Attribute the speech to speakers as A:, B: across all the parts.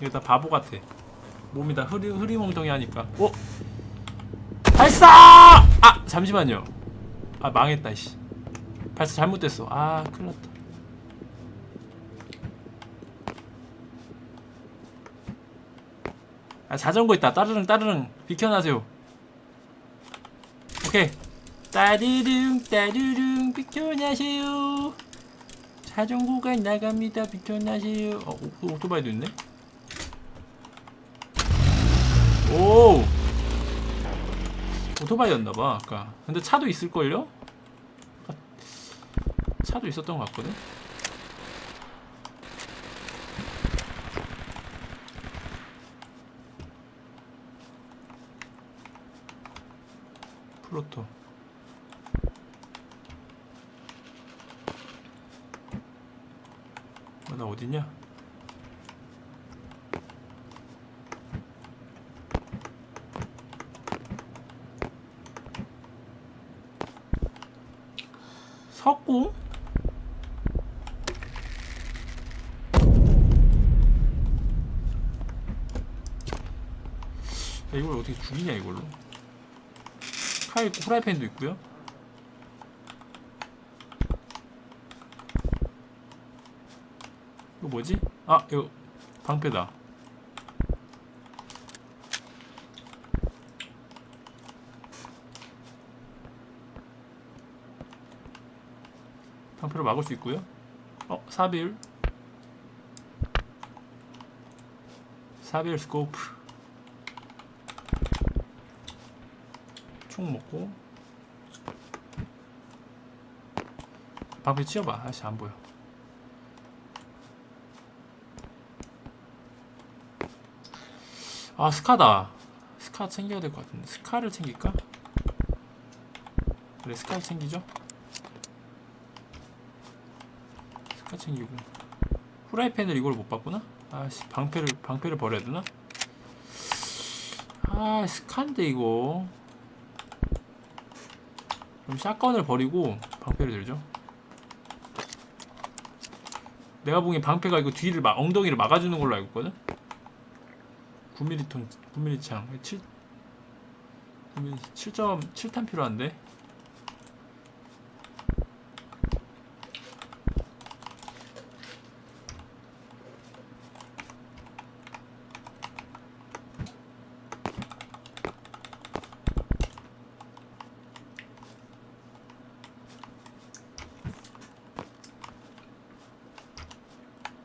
A: 이거 다 바보 같아. 몸이 다 흐리, 흐리멍텅이 하니까. 어? 발사! 아! 잠시만요. 아, 망했다, 씨. 발사 잘못됐어. 아, 큰일 났다. 아, 자전거 있다. 따르릉, 따르릉. 비켜나세요. 오케이. 따르릉, 따르릉. 비켜나세요. 자전거가 나갑니다. 비켜나세요. 어, 오, 오토바이도 있네. 오! 오토바이였나봐, 아까. 근데 차도 있을걸요? 차도 있었던 것 같거든? 프로토. 어, 나 어디냐? 석궁? 야, 이걸 어떻게 죽이냐 이걸로 칼 있고 후라이팬도 있고요 이거 뭐지? 아 이거 방패다 방패로 막을 수 있고요. 어? 사비율. 사비율 스코프. 총 먹고. 방패 치워봐. 아씨 안 보여. 아 스카다. 스카 챙겨야 될 것 같은데. 스카를 챙길까? 그래 스카 챙기죠 스카 챙기고 후라이팬을 이걸 못 봤구나 아씨 방패를 방패를 버려야 되나? 아 스카인데 이거 그럼 샷건을 버리고 방패를 들죠. 내가 보기엔 방패가 이거 뒤를 막 엉덩이를 막아주는 걸로 알고 있거든. 9mm 통 9mm 창7 9mm 7.7탄 필요한데.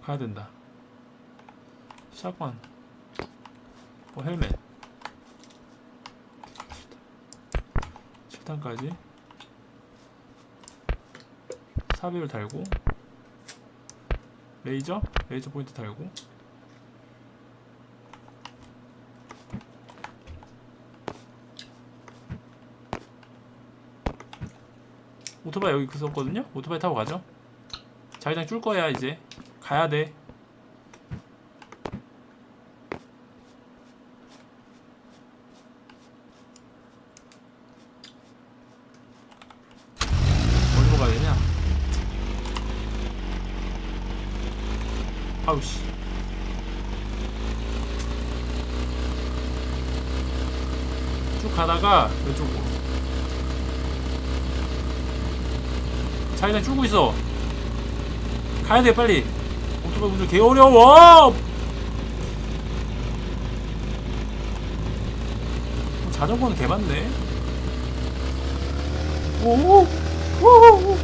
A: 가야 된다. 샷건. 어, 헬멧. 7탄까지. 사비를 달고. 레이저? 레이저 포인트 달고. 오토바이 여기 있었거든요? 오토바이 타고 가죠? 자기장 줄 거야, 이제. 가야 돼. 어디로 가야 되냐? 아우씨. 쭉 가다가 이쪽으로. 자기장 줄고 있어. 가야 돼 빨리. 오토바이 운전 개 어려워. 자전거는 개 많네. 오, 오,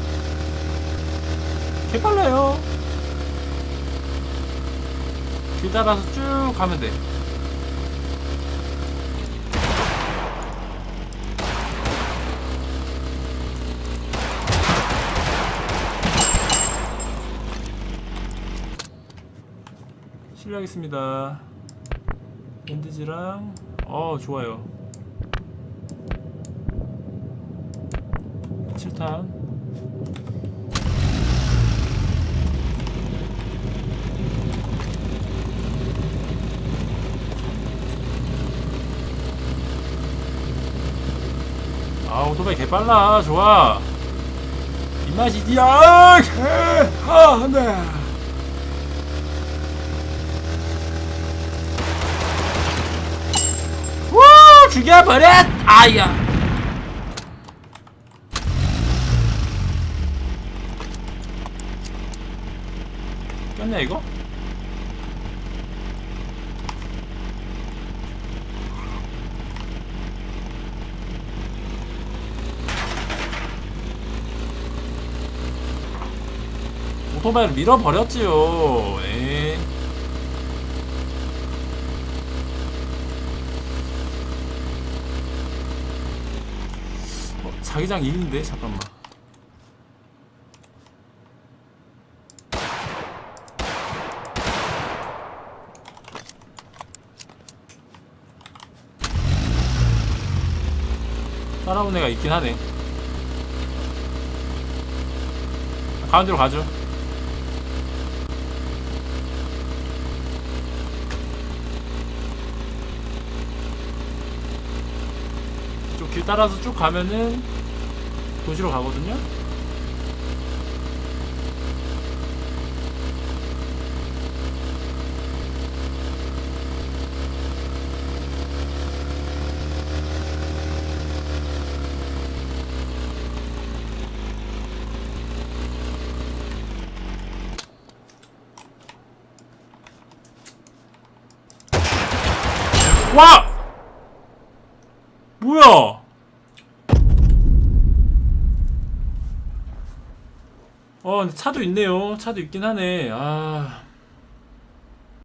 A: 개 빨라요. 길 따라서 쭉 가면 돼. 실례하겠습니다. 밴드지랑 어 좋아요. 7탄 아 오토바이 개빨라 좋아 이 맛이지 아, 개, 아, 네. 죽여버려 아야 꼈냐 이거? 오토바이를 밀어버렸지요 에이. 어, 자기장 2인데? 잠깐만. 따라온 애가 있긴 하네. 가운데로 가죠. 쭉 길 따라서 쭉 가면은 도시로 가거든요. 와! 뭐야? 어, 차도 있네요. 차도 있긴 하네. 아.